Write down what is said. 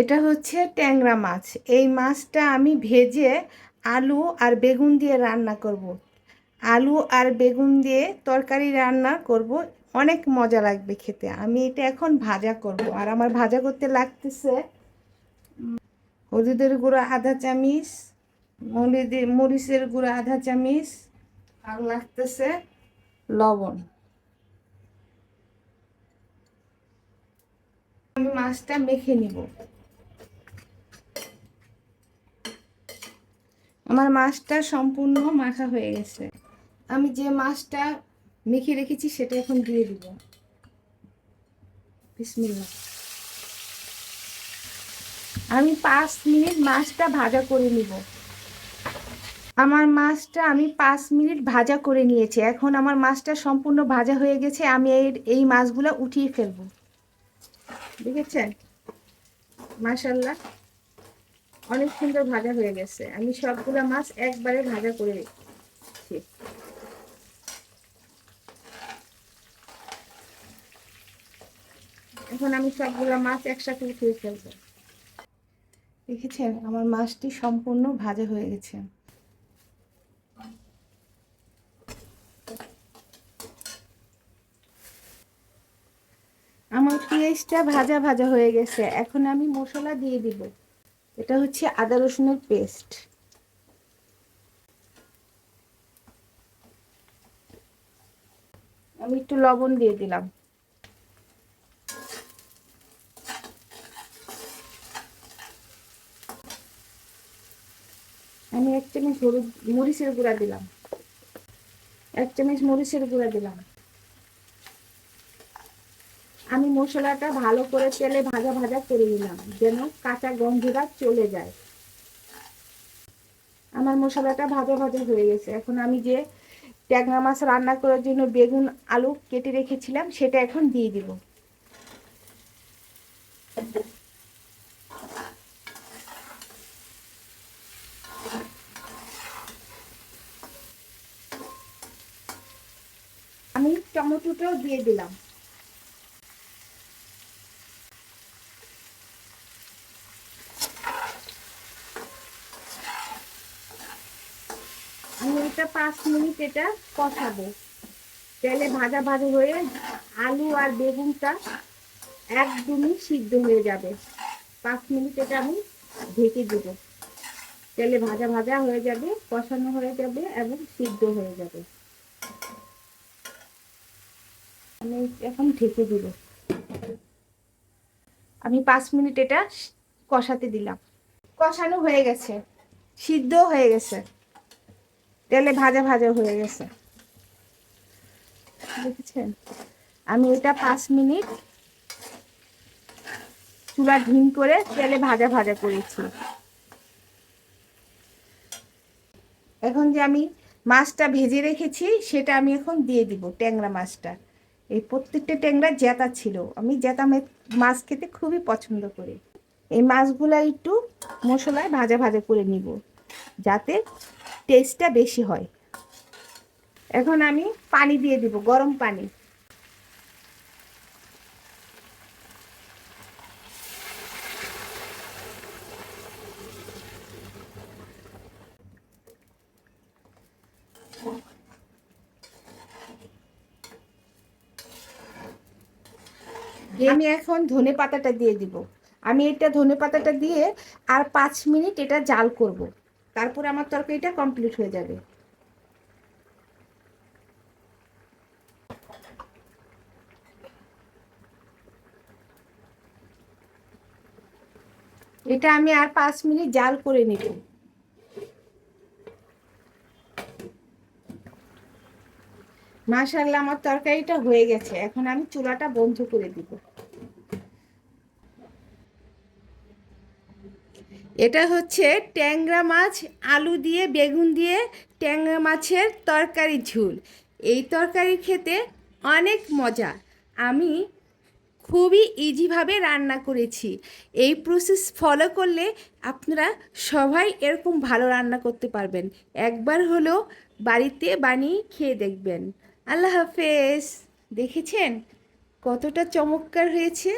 এটা হচ্ছে ট্যাংরা মাছ। এই মাছটা আমি ভেজে আলু আর বেগুন দিয়ে রান্না করব। আলু আর বেগুন দিয়ে তরকারি রান্না করব। অনেক মজা লাগবে খেতে। আমি এটা এখন ভাজা করব। আর আমার ভাজা করতে লাগতেছে হলুদের গুঁড়ো আধা চামিচ মরিদের মরিচের গুঁড়ো আধা চামিচ, আর লাগতেছে লবণ। আমি মাছটা মেখে নিব। আমার মাছটা সম্পূর্ণ মাখা হয়ে গেছে। আমি যে মাছটা মেখে রেখেছি সেটা এখন দিয়ে দিব। আমি পাঁচ মিনিট মাছটা ভাজা করে নিব। আমার মাছটা আমি পাঁচ মিনিট ভাজা করে নিয়েছি। এখন আমার মাছটা সম্পূর্ণ ভাজা হয়ে গেছে। আমি এই এই মাছগুলো উঠিয়ে ফেলব। দেখেছেন? মাশাল্লাহ অনেক সুন্দর ভাজা হয়ে গেছে। আমি সবগুলো মাছ একবারে ভাজা করে রেখেছি এখন আমি সবগুলো মাছ একসাথে উঠিয়ে ফেলব। দেখেছেন? আমার মাছটি সম্পূর্ণ ভাজা হয়ে গেছে। আমার পেঁয়াজটা ভাজা ভাজা হয়ে গেছে। এখন আমি মশলা দিয়ে দিব। এটা হচ্ছে আদা রসুনের পেস্ট। আমি একটু লবণ দিয়ে দিলাম। আমি এক চামচ হলুদ মরিচের গুঁড়া দিলাম। এক চামচ মরিচের গুঁড়া দিলাম। আমি মশলাটা ভালো করে তেলে ভাজা ভাজা করে নিলাম, যেন কাঁচা গন্ধটা চলে যায়। আমার মশলাটা ভাজা ভাজা হয়ে গেছে। এখন আমি যে ট্যাংরা মাছ রান্না করার জন্য বেগুন, আলু কেটে রেখেছিলাম, সেটা এখন দিয়ে দিব। আমি টমেটোটাও দিয়ে দিলাম। এটা পাঁচ মিনিট এটা কষাবো। তেলে ভাজা ভাজা হয়ে আলু আর বেগুনটা একদমই সিদ্ধ হয়ে যাবে। পাঁচ মিনিট এটা আমি ঢেকে দেব। তেলে ভাজা ভাজা হয়ে যাবে, কষানো হয়ে যাবে এবং সিদ্ধ হয়ে যাবে। আমি এখন ঢেকে দিব। আমি পাঁচ মিনিট এটা কষাতে দিলাম। কষানো হয়ে গেছে। সিদ্ধ হয়ে গেছে। তেলে ভাজা ভাজা হয়ে গেছে। দেখেছেন? আমি এটা পাঁচ মিনিট চুলা ঢিম করে তেলে ভাজা ভাজা করেছি। এখন যে আমি মাছটা ভেজে রেখেছি, সেটা আমি এখন দিয়ে দিব ট্যাংরা মাছটা। এই প্রত্যেকটা ট্যাংরা জ্যাতা ছিল। আমি জেতা মাছ খেতে খুবই পছন্দ করি। এই মাছগুলো একটু মশলায় ভাজা ভাজা করে নিব, যাতে টেস্টটা বেশি হয়। এখন আমি পানি দিয়ে দিব, গরম পানি। আমি এখন ধনে পাতাটা দিয়ে দিব। আমি এটা ধনে পাতাটা দিয়ে আর পাঁচ মিনিট এটা জাল করব। তারপরে আমার তরকারিটা কমপ্লিট হয়ে যাবে। এটা আমি আর পাঁচ মিনিট জাল করে নিব। মাশাল্লাহ আমার তরকারিটা হয়ে গেছে। এখন আমি চুলাটা বন্ধ করে দিব। এটা হচ্ছে ট্যাংরা মাছ, আলু দিয়ে, বেগুন দিয়ে ট্যাংরা মাছের তরকারি ঝুল। এই তরকারি খেতে অনেক মজা। আমি খুবই ইজিভাবে রান্না করেছি। এই প্রসেস ফলো করলে আপনারা সবাই এরকম ভালো রান্না করতে পারবেন। একবার হলো বাড়িতে বানিয়ে খেয়ে দেখবেন। আল্লাহ হাফেজ। দেখেছেন কতটা চমৎকার হয়েছে?